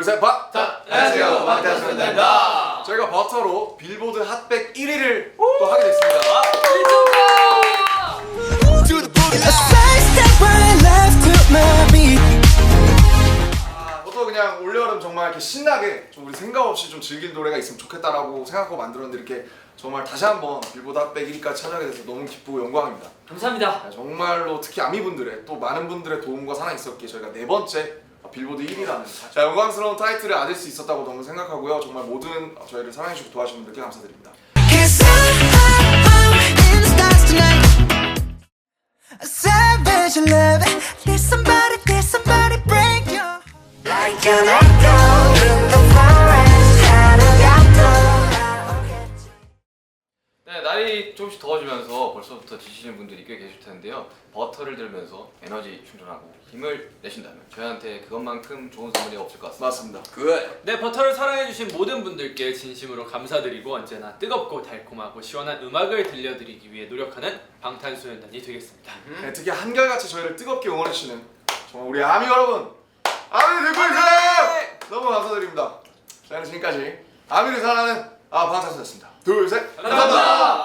둘셋 바! 자, 안녕하세요. 방탄소년단입니다. 저희가 버터로 빌보드 핫백 1위를 또 하게 됐습니다. 아, 버터 그냥 올여름 정말 이렇게 신나게 좀 우리 생각 없이 좀 즐길 노래가 있으면 좋겠다라고 생각하고 만들었는데 이렇게 정말 다시 한번 빌보드 핫백 1위까지 찾아가게 돼서 너무 기쁘고 영광입니다 감사합니다. 아, 정말로 특히 아미분들의 또 많은 분들의 도움과 사랑이 있었기에 저희가 네 번째 빌보드 1위라는 자, 영광스러운 타이틀을 얻을 수 있었다고 너무 생각하고요 정말 모든 저희를 사랑해주고 도와주신 분들께 감사드립니다 Cause I'm in the stars tonight. A savage love. There's somebody, there's somebody break your like an echo 네, 날이 조금씩 더워지면서 벌써부터 지치는 분들이 꽤 계실 텐데요. 버터를 들면서 에너지 충전하고 힘을 내신다면 저희한테 그것만큼 좋은 선물이 없을 것 같습니다. 맞습니다. 네, 버터를 사랑해주신 모든 분들께 진심으로 감사드리고 언제나 뜨겁고 달콤하고 시원한 음악을 들려드리기 위해 노력하는 방탄소년단이 되겠습니다. 네, 특히 한결같이 저희를 뜨겁게 응원해주시는 정말 우리 아미 여러분. 아미 듣고 있어요! 너무 감사드립니다. 저희는 지금까지 아미를 사랑하는 아 방탄소년단이었습니다 감사합니다. 감사합니다. 감사합니다